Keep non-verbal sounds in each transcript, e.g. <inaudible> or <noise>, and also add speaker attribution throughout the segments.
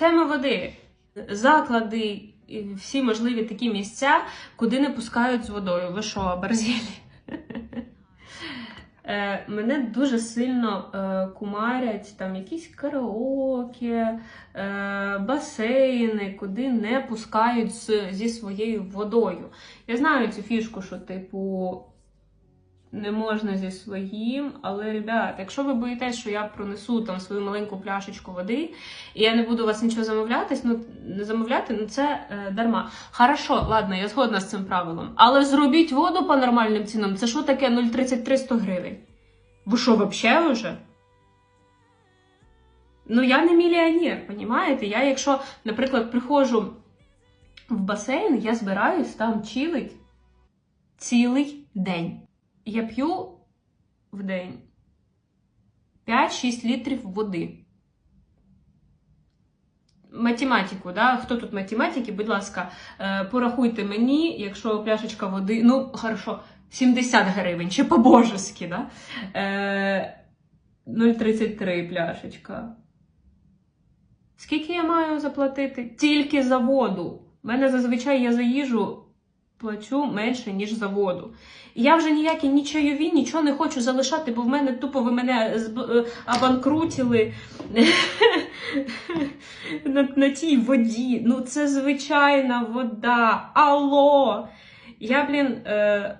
Speaker 1: тема води. Заклади, і всі можливі такі місця, куди не пускають з водою. Ви що, борзєлі? Е, Мене дуже сильно е, кумарять там якісь караоке, е, басейни, куди не пускають з, зі своєю водою. Я знаю цю фішку, що, типу, не можна зі своїм, але, ребят, якщо ви боїтесь, що я пронесу там свою маленьку пляшечку води, і я не буду у вас нічого замовляти, ну, не замовляти, ну це е, дарма. Хорошо, ладно, я згодна з цим правилом. Але зробіть воду по нормальним цінам. Це що таке 0,33 100 гривень? Ви що, вообще вже? Ну, я не мільйонер, понімаєте? Я, якщо, наприклад, приходжу в басейн, я збираюсь там чилить цілий день. Я п'ю в день 5-6 літрів води. Математику, да? хто тут математики, будь ласка, е, порахуйте мені, якщо пляшечка води, ну, хорошо, 70 гривень, чи по-божески, да? Е, 0,33 пляшечка. Скільки я маю заплатити? Тільки за воду. У мене зазвичай я за їжу плачу менше, ніж за воду. І я вже ніякі ні чайові, нічого не хочу залишати, бо в мене тупо ви мене зб- е, обанкрутили <laughs> на, на тій воді. Ну, це звичайна вода. Алло! Я, блін, е,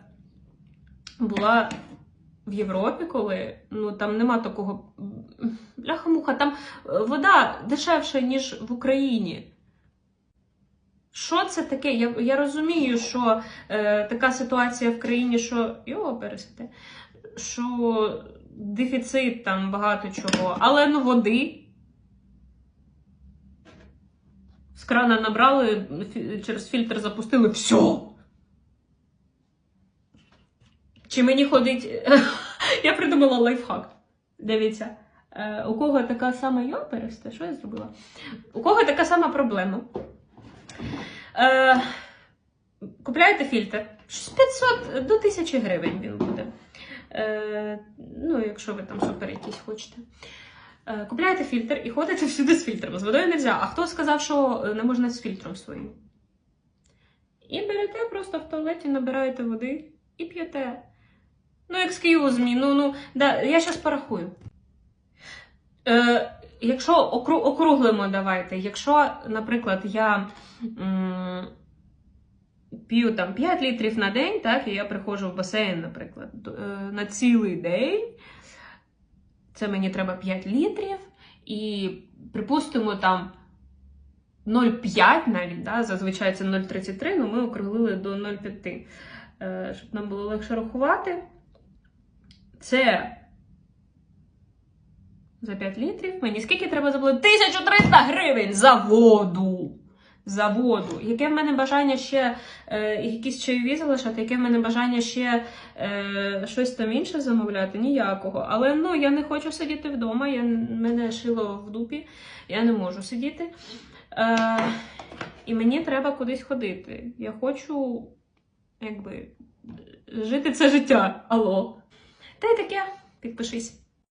Speaker 1: була в Європі, коли ну там нема такого. Бляха-муха, там е, вода дешевша, ніж в Україні. Що це таке? Я, я розумію, що е, така ситуація в країні, що його пересити, що дефіцит там багато чого, але ну води. З крана набрали, фі- через фільтр запустили, все. Чи мені ходить. <laughs> Я придумала лайфхак. Дивіться, е, у кого така сама йопересте? що я зробила? У кого така сама проблема? Е, купляєте фільтр. З 500 до 1000 гривень він буде. Е, ну, якщо ви там супер якісь хочете. Е, купляєте фільтр і ходите всюди з фільтром. З водою не можна. А хто сказав, що е, не можна з фільтром своїм? І берете просто в туалеті, набираєте води і п'єте. Ну, excuse me, ну, ну, да, я зараз порахую. Е, якщо окру, округлимо, давайте. Якщо, наприклад, я м, п'ю там 5 літрів на день, так, і я приходжу в басейн, наприклад, е, на цілий день, це мені треба 5 літрів, і припустимо там 0,5 навіть, да, зазвичай це 0,33, ну ми округлили до 0,5, е, щоб нам було легше рахувати. Це за 5 літрів. Мені скільки треба заплатити? 1300 гривень за воду. За воду. Яке в мене бажання ще е, якісь чайові залишати, яке в мене бажання ще е, щось там інше замовляти? Ніякого. Але ну, я не хочу сидіти вдома, я, мене шило в дупі, я не можу сидіти. Е, і мені треба кудись ходити. Я хочу, якби, жити це життя. Алло. Та й таке, підпишись.